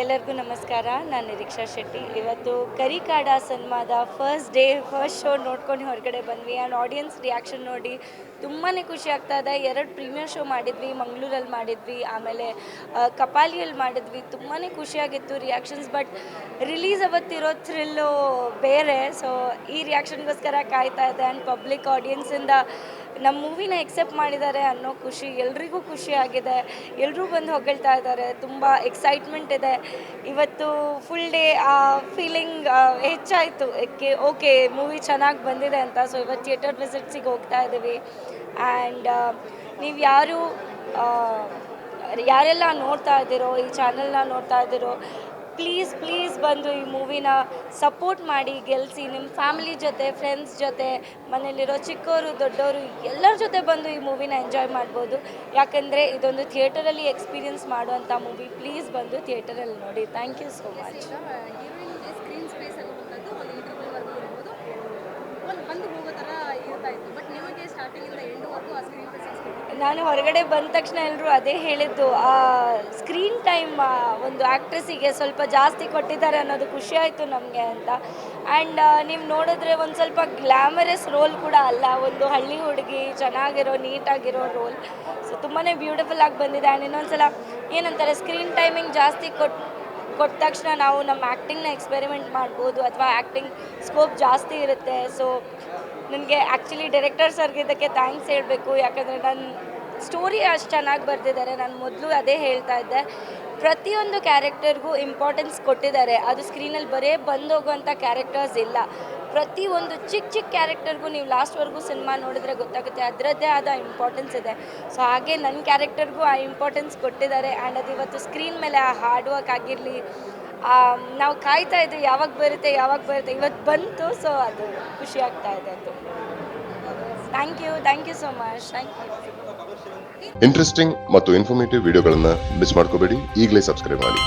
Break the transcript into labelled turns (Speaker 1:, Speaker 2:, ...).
Speaker 1: ಎಲ್ಲರಿಗೂ ನಮಸ್ಕಾರ. ನಾನು ನಿರೀಕ್ಷಾ ಶೆಟ್ಟಿ. ಇವತ್ತು ಕರಿಕಾಡ ಸಿನಿಮಾದ ಫಸ್ಟ್ ಡೇ ಫಸ್ಟ್ ಶೋ ನೋಡ್ಕೊಂಡು ಹೊರಗಡೆ ಬಂದ್ವಿ. ಆ್ಯಂಡ್ ಆಡಿಯನ್ಸ್ ರಿಯಾಕ್ಷನ್ ನೋಡಿ ತುಂಬಾ ಖುಷಿ ಆಗ್ತಾ ಇದೆ. ಎರಡು ಪ್ರೀಮಿಯರ್ ಶೋ ಮಾಡಿದ್ವಿ, ಮಂಗಳೂರಲ್ಲಿ ಮಾಡಿದ್ವಿ, ಆಮೇಲೆ ಕಪಾಲಿಯಲ್ಲಿ ಮಾಡಿದ್ವಿ. ತುಂಬಾ ಖುಷಿಯಾಗಿತ್ತು ರಿಯಾಕ್ಷನ್ಸ್ ಬಟ್ ರಿಲೀಸ್ ಅವತ್ತಿರೋ ಥ್ರಿಲ್ಲು ಬೇರೆ. ಸೊ ಈ ರಿಯಾಕ್ಷನ್ಗೋಸ್ಕರ ಕಾಯ್ತಾ ಇದೆ. ಆ್ಯಂಡ್ ಪಬ್ಲಿಕ್ ಆಡಿಯನ್ಸಿಂದ ನಮ್ಮ ಮೂವಿನ ಎಕ್ಸೆಪ್ಟ್ ಮಾಡಿದ್ದಾರೆ ಅನ್ನೋ ಖುಷಿ ಎಲ್ರಿಗೂ ಖುಷಿ ಆಗಿದೆ. ಎಲ್ಲರೂ ಬಂದು ಹೊಗಳ್ತಾ ಇದ್ದಾರೆ. ತುಂಬ ಎಕ್ಸೈಟ್ಮೆಂಟ್ ಇದೆ. ಇವತ್ತು ಫುಲ್ ಡೇ ಆ ಫೀಲಿಂಗ್ ಹೆಚ್ಚಾಯಿತು. ಓಕೆ ಮೂವಿ ಚೆನ್ನಾಗಿ ಬಂದಿದೆ ಅಂತ. ಸೊ ಇವತ್ತು ಥಿಯೇಟರ್ ವಿಸಿಟ್ಸಿಗೆ ಹೋಗ್ತಾ ಇದ್ದೀವಿ. ಆ್ಯಂಡ್ ನೀವು ಯಾರು ಯಾರೆಲ್ಲ ನೋಡ್ತಾ ಇದ್ದೀರೋ, ಈ ಚಾನಲ್ನ ನೋಡ್ತಾ ಇದ್ದೀರೋ ಪ್ಲೀಸ್ ಪ್ಲೀಸ್ ಬಂದು ಈ ಮೂವಿನ ಸಪೋರ್ಟ್ ಮಾಡಿ ಗೆಲ್ಲಿಸಿ ನಿಮ್ಮ ಫ್ಯಾಮಿಲಿ ಜೊತೆ ಫ್ರೆಂಡ್ಸ್ ಜೊತೆ ಮನೇಲಿರೋ ಚಿಕ್ಕವರು, ದೊಡ್ಡವರು, ಎಲ್ಲರ ಜೊತೆ ಬಂದು ಈ ಮೂವಿನ ಎಂಜಾಯ್ ಮಾಡ್ಬೋದು. ಯಾಕಂದರೆ ಇದೊಂದು ಥಿಯೇಟರಲ್ಲಿ ಎಕ್ಸ್ಪೀರಿಯನ್ಸ್ ಮಾಡುವಂಥ ಮೂವಿ ಪ್ಲೀಸ್ ಬಂದು ಥಿಯೇಟರಲ್ಲಿ ನೋಡಿ. ಥ್ಯಾಂಕ್ ಯು ಸೋ ಮಚ್
Speaker 2: ಈಗ ಹೀರೋಯಿನ್ಗೆ ಸ್ಕ್ರೀನ್ ಸ್ಪೇಸ್ ಅನ್ನುವಂಥದ್ದು ಒಂದು ಇಂಟರ್ವ್ಯೂವರೆಗೂ ಇರ್ಬೋದು ಒಂದು ಬಂದು ಹೋಗೋ ಥರ ಇರ್ತಾ ಇತ್ತು ಬಟ್ ನಿಮಗೆ ಸ್ಟಾರ್ಟಿಂಗಿಂದ ಎಂಡುವರೆಗೂ ಆ ಸ್ಕ್ರೀನ್ ಸ್ಪೇಸ್
Speaker 1: ನಾನು ಹೊರಗಡೆ ಬಂದ ತಕ್ಷಣ ಎಲ್ಲರೂ ಅದೇ ಹೇಳಿದ್ದು, ಆ ಸ್ಕ್ರೀನ್ ಟೈಮ್ ಒಂದು ಆ್ಯಕ್ಟ್ರೆಸ್ಸಿಗೆ ಸ್ವಲ್ಪ ಜಾಸ್ತಿ ಕೊಟ್ಟಿದ್ದಾರೆ ಅನ್ನೋದು ಖುಷಿ ಆಯಿತು ನಮಗೆ ಅಂತ. ಆ್ಯಂಡ್ ನೀವು ನೋಡಿದ್ರೆ ಒಂದು ಸ್ವಲ್ಪ ಗ್ಲ್ಯಾಮರಸ್ ರೋಲ್ ಕೂಡ ಅಲ್ಲ, ಒಂದು ಹಳ್ಳಿ ಹುಡುಗಿ, ಚೆನ್ನಾಗಿರೋ, ನೀಟಾಗಿರೋ ರೋಲ್ ಸೊ ತುಂಬಾ ಬ್ಯೂಟಿಫುಲ್ ಆಗಿ ಬಂದಿದೆ. ಆ್ಯಂಡ್ ಇನ್ನೊಂದ್ಸಲ ಏನಂತಾರೆ ಸ್ಕ್ರೀನ್ ಟೈಮಿಂಗ್ ಜಾಸ್ತಿ ಕೊಟ್ಟು ಕೊಟ್ಟ ತಕ್ಷಣ ನಾವು ನಮ್ಮ ಆ್ಯಕ್ಟಿಂಗ್ನ ಎಕ್ಸ್ಪೆರಿಮೆಂಟ್ ಮಾಡ್ಬೋದು ಅಥವಾ ಆ್ಯಕ್ಟಿಂಗ್ ಸ್ಕೋಪ್ ಜಾಸ್ತಿ ಇರುತ್ತೆ. ಸೊ ನನಗೆ ಆ್ಯಕ್ಚುಲಿ ಡೈರೆಕ್ಟರ್ ಸರ್ಗೆ ಇದಕ್ಕೆ ಥ್ಯಾಂಕ್ಸ್ ಹೇಳಬೇಕು. ಯಾಕಂದರೆ ನನ್ನ ಸ್ಟೋರಿ ಅಷ್ಟು ಚೆನ್ನಾಗಿ ಬರೆದಿದ್ದಾರೆ. ನಾನು ಮೊದಲು ಅದೇ ಹೇಳ್ತಾ ಇದ್ದೆ. ಪ್ರತಿಯೊಂದು ಕ್ಯಾರೆಕ್ಟರ್ಗೂ ಇಂಪಾರ್ಟೆನ್ಸ್ ಕೊಟ್ಟಿದ್ದಾರೆ. ಅದು ಸ್ಕ್ರೀನಲ್ಲಿ ಬರೇ ಬಂದೋಗುವಂಥ ಕ್ಯಾರೆಕ್ಟರ್ಸ್ ಇಲ್ಲ. ಪ್ರತಿ ಒಂದು ಚಿಕ್ಕ ಚಿಕ್ಕ ಕ್ಯಾರೆಕ್ಟರ್ಗೂ ನೀವು ಲಾಸ್ಟ್ವರೆಗೂ ಸಿನಿಮಾ ನೋಡಿದ್ರೆ ಗೊತ್ತಾಗುತ್ತೆ, ಅದರದ್ದೇ ಆದ ಇಂಪಾರ್ಟೆನ್ಸ್ ಇದೆ. ಸೊ ಹಾಗೆ ನನ್ನ ಕ್ಯಾರೆಕ್ಟರ್ಗೂ ಆ ಇಂಪಾರ್ಟೆನ್ಸ್ ಕೊಟ್ಟಿದ್ದಾರೆ ಆ್ಯಂಡ್ ಅದು ಇವತ್ತು ಸ್ಕ್ರೀನ್ ಮೇಲೆ ಆ ಹಾರ್ಡ್ ವರ್ಕ್ ಆಗಿರಲಿ ನಾವು ಕಾಯ್ತಾ ಇದ್ವಿ, ಯಾವಾಗ ಬರುತ್ತೆ ಯಾವಾಗ ಬರುತ್ತೆ ಇವತ್ತು ಬಂತು ಸೊ ಅದು ಖುಷಿ ಆಗ್ತಾ ಇದೆ ಅದು thank you thank you so much thank you
Speaker 3: interesting ಮತ್ತು ಇನ್ಫಾರ್ಮೇಟಿವ್ ವಿಡಿಯೋಗಳನ್ನು ಮಿಸ್ ಮಾಡ್ಕೋಬೇಡಿ, ಈಗಲೇ ಸಬ್ಸ್ಕ್ರೈಬ್ ಮಾಡಿ.